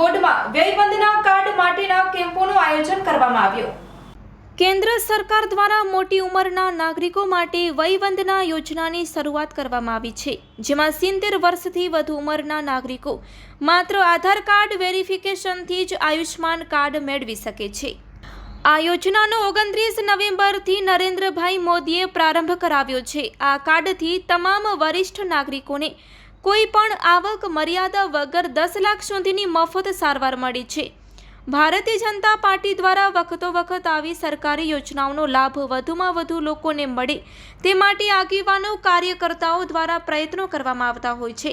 કોર્ટમાં વ્યયબંધના કાર્ડ માટેના કેમ્પોનું આયોજન કરવામાં આવ્યું. કેન્દ્ર સરકાર દ્વારા મોટી ઉંમરના નાગરિકો માટે વયવંદના યોજનાની શરૂઆત કરવામાં આવી છે, જેમાં સિત્તેર વર્ષથી વધુ ઉંમરના નાગરિકો માત્ર આધાર કાર્ડ વેરિફિકેશનથી જ આયુષ્માન કાર્ડ મેળવી શકે છે. આ યોજનાનો ઓગણત્રીસ નવેમ્બરથી નરેન્દ્રભાઈ મોદીએ પ્રારંભ કરાવ્યો છે. આ કાર્ડથી તમામ વરિષ્ઠ નાગરિકોને કોઈ પણ આવક મર્યાદા વગર દસ લાખ સુધીની મફત સારવાર મળી છે. ભારતીય જનતા પાર્ટી દ્વારા વખતો વખત આવી સરકારી યોજનાઓનો લાભ વધુમાં વધુ લોકોને મળે તે માટે આગેવાનો, કાર્યકર્તાઓ દ્વારા પ્રયત્નો કરવામાં આવતા હોય છે.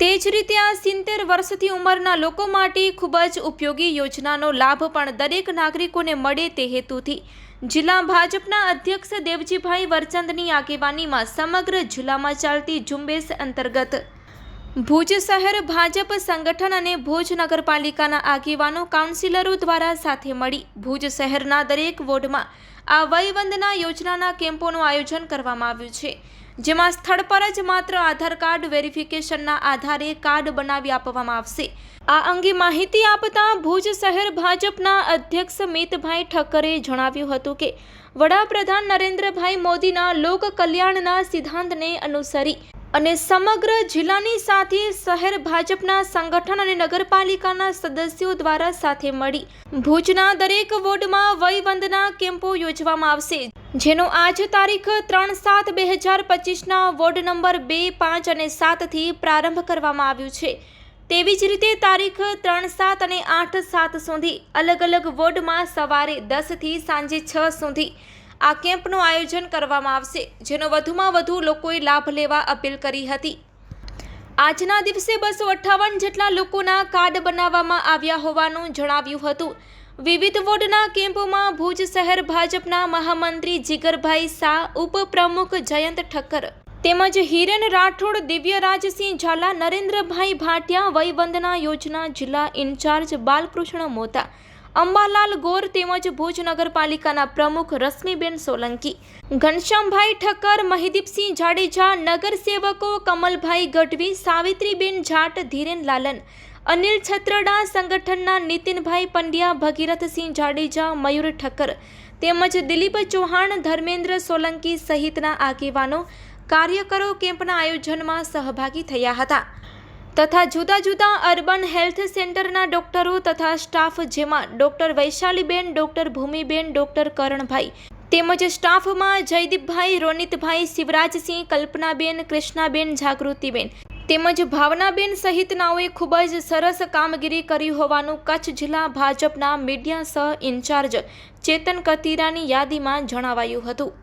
તે જ રીતે આ સિત્તેર વર્ષથી ઉંમરના લોકો માટે ખૂબ જ ઉપયોગી યોજનાનો લાભ પણ દરેક નાગરિકોને મળે તે હેતુથી. જિલ્લા ભાજપના અધ્યક્ષ દેવજીભાઈ વરચંદની આગેવાનીમાં સમગ્ર જિલ્લામાં ચાલતી ઝુંબેશ અંતર્ગત ભુજ શહેર ભાજપ સંગઠન અને ભુજ નગરપાલિકાના આગેવાનો કાઉન્સિલરો દ્વારા સાથે મળી ભુજ શહેરના દરેક વોર્ડમાં આ વયવંદના યોજનાના કેમ્પોનું આયોજન કરવામાં આવ્યું છે, જેમાં સ્થળ પર જ માત્ર આધાર કાર્ડ વેરિફિકેશનના આધારે કાર્ડ બનાવી આપવામાં આવશે. આ અંગે માહિતી આપતા ભુજ શહેર ભાજપના અધ્યક્ષ મિતભાઈ ઠક્કરે જણાવ્યું હતું કે, વડાપ્રધાન નરેન્દ્રભાઈ મોદીના લોક કલ્યાણના સિદ્ધાંતને અનુસરી અને સમગ્ર જિલ્લાની સાથે શહેર ભાજપના સંગઠન અને નગરપાલિકાના સદસ્યો દ્વારા સાથે મળી. ભુજના દરેક વોર્ડમાં વયવંદના કેમ્પો યોજવામાં આવશે, જેનો આજ તારીખ ત્રણ સાત બે હજાર પચીસના વોર્ડ નંબર બે, પાંચ અને સાતથી પ્રારંભ કરવામાં આવ્યો છે. તેવી જ રીતે તારીખ ત્રણ સાત અને આઠ સાત સુધી અલગ અલગ વોર્ડમાં સવારે દસથી સાંજે છ સુધી આ કેમ્પનું આયોજન કરવામાં આવશે, જેનો વધુમાં વધુ લોકોએ લાભ લેવા અપીલ કરી હતી. આજના દિવસે બસો અઠ્ઠાવન જેટલા લોકોના કાર્ડ બનાવવામાં આવ્યા હોવાનું જણાવ્યું હતું. વિવિધ વોર્ડના કેમ્પોમાં ભુજ શહેર ભાજપના મહામંત્રી જીગરભાઈ શાહ, ઉપપ્રમુખ જયંત ઠક્કર તેમજ હિરેન રાઠોડ, દિવ્યરાજસિંહ ઝાલા, નરેન્દ્રભાઈ ભાટિયા વયવંદના યોજના જિલ્લા ઇન્ચાર્જ બાલકૃષ્ણ મોતા અંબાલાલ ગોર તેમજ ભુજ નગરપાલિકાના પ્રમુખ રશ્મિબેન સોલંકી. ઘનશ્યામભાઈ ઠક્કર, મહિદીપસિંહ જાડેજા, નગરસેવકો કમલભાઈ ગઢવી, સાવિત્રીબેન જાટ, ધીરેન લાલન, અનિલ છત્રડા, સંગઠનના નીતિનભાઈ પંડ્યા, ભગીરથસિંહ જાડેજા, મયુર ઠક્કર તેમજ દિલીપ ચૌહાણ, ધર્મેન્દ્ર સોલંકી સહિતના આગેવાનો કાર્યકરો કેમ્પના આયોજનમાં સહભાગી થયા હતા. તથા જુદા જુદા અર્બન હેલ્થ સેન્ટરના ડોક્ટરો તથા સ્ટાફ જેમાં ડોક્ટર વૈશાલીબેન, ડોક્ટર ભૂમિબેન, ડોક્ટર કરણભાઈ તેમજ સ્ટાફમાં જયદીપભાઈ, રોનિતભાઈ, શિવરાજસિંહ, કલ્પનાબેન, કૃષ્ણાબેન, જાગૃતિબેન તેમજ ભાવનાબેન સહિતનાઓએ ખૂબ જ સરસ કામગીરી કરી હોવાનું કચ્છ જિલ્લા ભાજપના મીડિયા સહ ઇન્ચાર્જ ચેતન કતીરાની યાદીમાં જણાવાયું હતું.